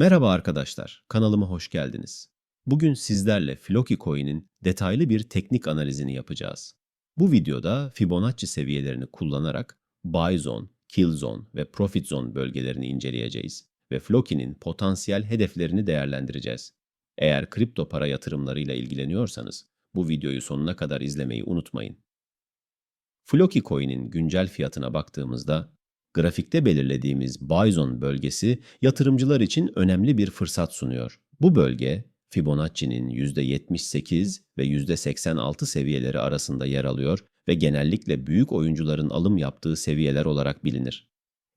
Merhaba arkadaşlar, kanalıma hoş geldiniz. Bugün sizlerle Floki Coin'in detaylı bir teknik analizini yapacağız. Bu videoda Fibonacci seviyelerini kullanarak Buy Zone, Kill Zone ve Profit Zone bölgelerini inceleyeceğiz ve Floki'nin potansiyel hedeflerini değerlendireceğiz. Eğer kripto para yatırımlarıyla ilgileniyorsanız bu videoyu sonuna kadar izlemeyi unutmayın. Floki Coin'in güncel fiyatına baktığımızda grafikte belirlediğimiz Zone bölgesi yatırımcılar için önemli bir fırsat sunuyor. Bu bölge Fibonacci'nin %78 ve %86 seviyeleri arasında yer alıyor ve genellikle büyük oyuncuların alım yaptığı seviyeler olarak bilinir.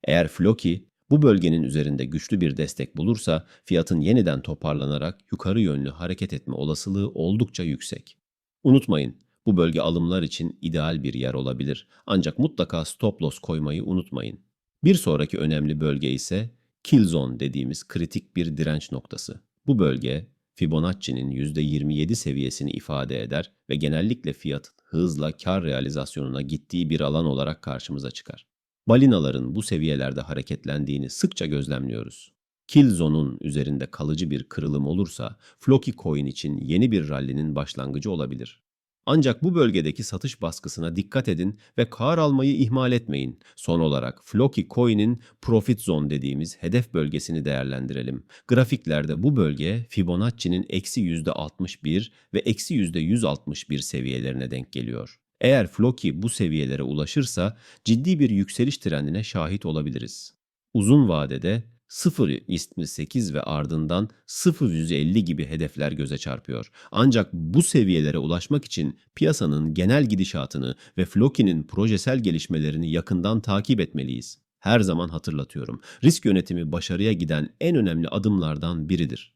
Eğer Floki bu bölgenin üzerinde güçlü bir destek bulursa fiyatın yeniden toparlanarak yukarı yönlü hareket etme olasılığı oldukça yüksek. Unutmayın, bu bölge alımlar için ideal bir yer olabilir. Ancak mutlaka stop loss koymayı unutmayın. Bir sonraki önemli bölge ise kill zone dediğimiz kritik bir direnç noktası. Bu bölge Fibonacci'nin %27 seviyesini ifade eder ve genellikle fiyatın hızla kar realizasyonuna gittiği bir alan olarak karşımıza çıkar. Balinaların bu seviyelerde hareketlendiğini sıkça gözlemliyoruz. Kill zone'un üzerinde kalıcı bir kırılım olursa Floki coin için yeni bir rallinin başlangıcı olabilir. Ancak bu bölgedeki satış baskısına dikkat edin ve kar almayı ihmal etmeyin. Son olarak Floki Coin'in profit zone dediğimiz hedef bölgesini değerlendirelim. Grafiklerde bu bölge Fibonacci'nin eksi %61 ve eksi %161 seviyelerine denk geliyor. Eğer Floki bu seviyelere ulaşırsa ciddi bir yükseliş trendine şahit olabiliriz. Uzun vadede 0.8 ve ardından 0.150 gibi hedefler göze çarpıyor. Ancak bu seviyelere ulaşmak için piyasanın genel gidişatını ve Floki'nin projesel gelişmelerini yakından takip etmeliyiz. Her zaman hatırlatıyorum. Risk yönetimi başarıya giden en önemli adımlardan biridir.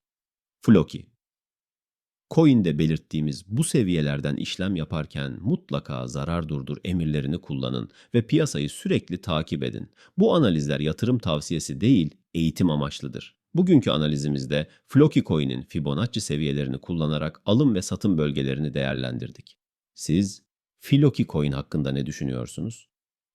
Floki Coin'de belirttiğimiz bu seviyelerden işlem yaparken mutlaka zarar durdur emirlerini kullanın ve piyasayı sürekli takip edin. Bu analizler yatırım tavsiyesi değil, eğitim amaçlıdır. Bugünkü analizimizde Floki Coin'in Fibonacci seviyelerini kullanarak alım ve satım bölgelerini değerlendirdik. Siz Floki Coin hakkında ne düşünüyorsunuz?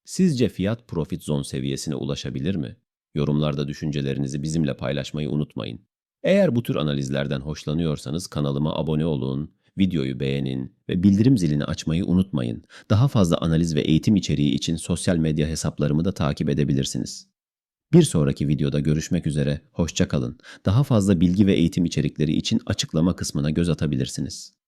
Sizce fiyat profit zone seviyesine ulaşabilir mi? Yorumlarda düşüncelerinizi bizimle paylaşmayı unutmayın. Eğer bu tür analizlerden hoşlanıyorsanız kanalıma abone olun, videoyu beğenin ve bildirim zilini açmayı unutmayın. Daha fazla analiz ve eğitim içeriği için sosyal medya hesaplarımı da takip edebilirsiniz. Bir sonraki videoda görüşmek üzere, hoşça kalın. Daha fazla bilgi ve eğitim içerikleri için açıklama kısmına göz atabilirsiniz.